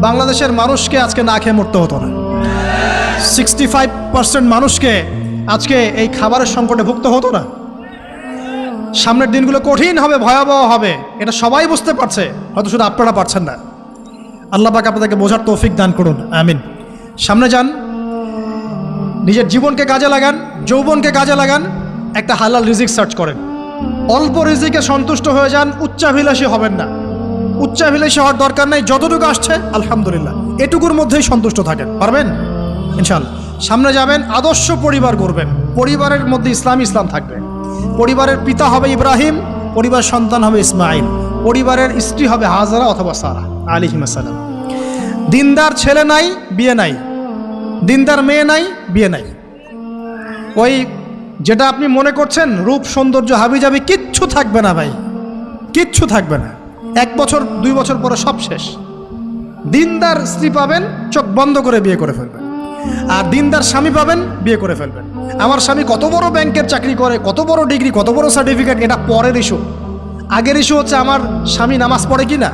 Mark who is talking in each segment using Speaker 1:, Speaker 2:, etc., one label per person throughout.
Speaker 1: বাংলাদেশের মানুষকে আজকে না খেয়ে মরতে হতো না। সিক্সটি ফাইভ পার্সেন্ট মানুষকে আজকে এই খাবারের সংকটে ভুগতে হতো না। সামনের দিনগুলো কঠিন হবে, ভয়াবহ হবে, এটা সবাই বুঝতে পারছে, হয়তো শুধু আপনারা পারছেন না। আল্লাহ পাক আপনাদেরকে বোঝার তৌফিক দান করুন, আমিন। সামনে যান, নিজের জীবনকে কাজে লাগান, যৌবনকে কাজে লাগান, একটা হালাল রিজিক সার্চ করেন। অল্প রিজিকে সন্তুষ্ট হয়ে যান, উচ্চাভিলাষী হবেন না। উচ্চাভিলাষী হওয়ার দরকার নেই, যতটুকু আসছে, আলহামদুলিল্লাহ। এটুকুর মধ্যেই সন্তুষ্ট থাকেন, পারবেন? ইনশাল্লাহ সামনে যাবেন, আদর্শ পরিবার করবেন পরিবারের মধ্যে ইসলাম ইসলাম থাকবে। পরিবারের পিতা হবে ইব্রাহিম পরিবার সন্তান হবে ইসমাইল। পরিবারের স্ত্রী হবে হাজারা অথবা সারা আলিহিমাসালাম দিনদার ছেলে নাই, বিয়ে নাই। দিনদার মেয়ে নাই, বিয়ে নাই। ওই যেটা আপনি মনে করছেন, রূপ সৌন্দর্য হাবি যাবি কিচ্ছু থাকবে না ভাই। কিচ্ছু থাকবে না। এক বছর, দুই বছর পরে সব শেষ। দিনদার স্ত্রী পাবেন, চোখ বন্ধ করে বিয়ে করে ফেলবেন। আর দিনদার স্বামী পাবেন, বিয়ে করে ফেলবেন। আমার স্বামী কত বড় ব্যাংকের চাকরি করে, কত বড় ডিগ্রি, কত বড় সার্টিফিকেট, এটা পরের ইস্যু আগের ইস্যু হচ্ছে আমার স্বামী নামাজ পড়ে কি না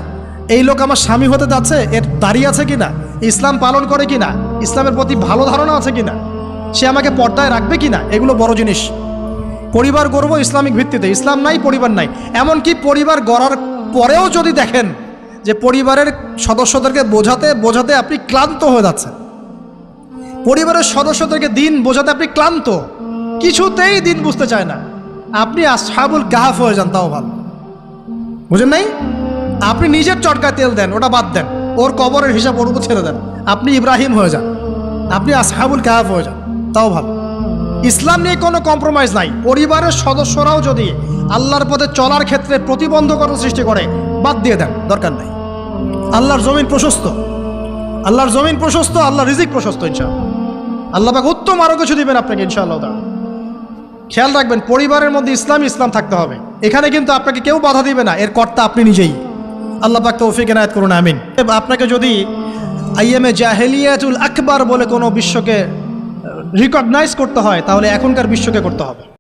Speaker 1: এই লোক আমার স্বামী হতে যাচ্ছে, এর দাঁড়িয়ে আছে কি না ইসলাম পালন করে কি না ইসলামের প্রতি ভালো ধারণা আছে কি না সে আমাকে পর্দায় রাখবে কি না এগুলো বড় জিনিস। পরিবার গড়ব ইসলামিক ভিত্তিতে। ইসলাম নাই, পরিবার নাই। এমনকি পরিবার গড়ার পরেও যদি দেখেন যে পরিবারের সদস্যদেরকে বোঝাতে বোঝাতে আপনি ক্লান্ত হয়ে যাচ্ছেন। পরিবারের সদস্যদেরকে দিন বোঝাতে আপনি ক্লান্ত। কিছুতেই দিন বুঝতে চায় না। আপনি আসহাবুল কাহাফ হয়ে যান, তাও ভালো। বুঝেন নাই? আপনি নিজের চটকায় তেল দেন, ওটা বাদ দেন। ওর কবরের হিসাব ওর উপর ছেড়ে দেন। আপনি ইব্রাহিম হয়ে যান। আপনি আসহাবুল কাহাফ হয়ে যান, তাও ভালো। ইসলাম নিয়ে কোনো কম্প্রোমাইজ নাই। পরিবারের সদস্যরাও যদি আল্লাহর পথে চলার ক্ষেত্রে প্রতিবন্ধকতা সৃষ্টি করে, বাদ দিয়ে দেন, দরকার নাই। আল্লাহর জমিন প্রশস্ত। আল্লাহর জমিন প্রশস্ত আল্লাহ রিজিক প্রশস্ত, ইনশাআল্লাহ। আল্লাহ পাক উত্তম আরও কিছু দিবেন আপনাকে, ইনশাআল্লাহ তাআলা। খেয়াল রাখবেন, পরিবারের মধ্যে ইসলাম ইসলাম থাকতে হবে। এখানে কিন্তু আপনাকে কেউ বাধা দিবে না, এর কর্তা আপনি নিজেই। আল্লাহ পাক তৌফিক এনায়ত করুন, আমিন। আপনাকে যদি আইএমএ জাহেলিয়াতুল আকবার বলে কোনো বিশ্বকে রিকগনাইজ করতে হয়, তাহলে এখনকার বিশ্বকে করতে হবে।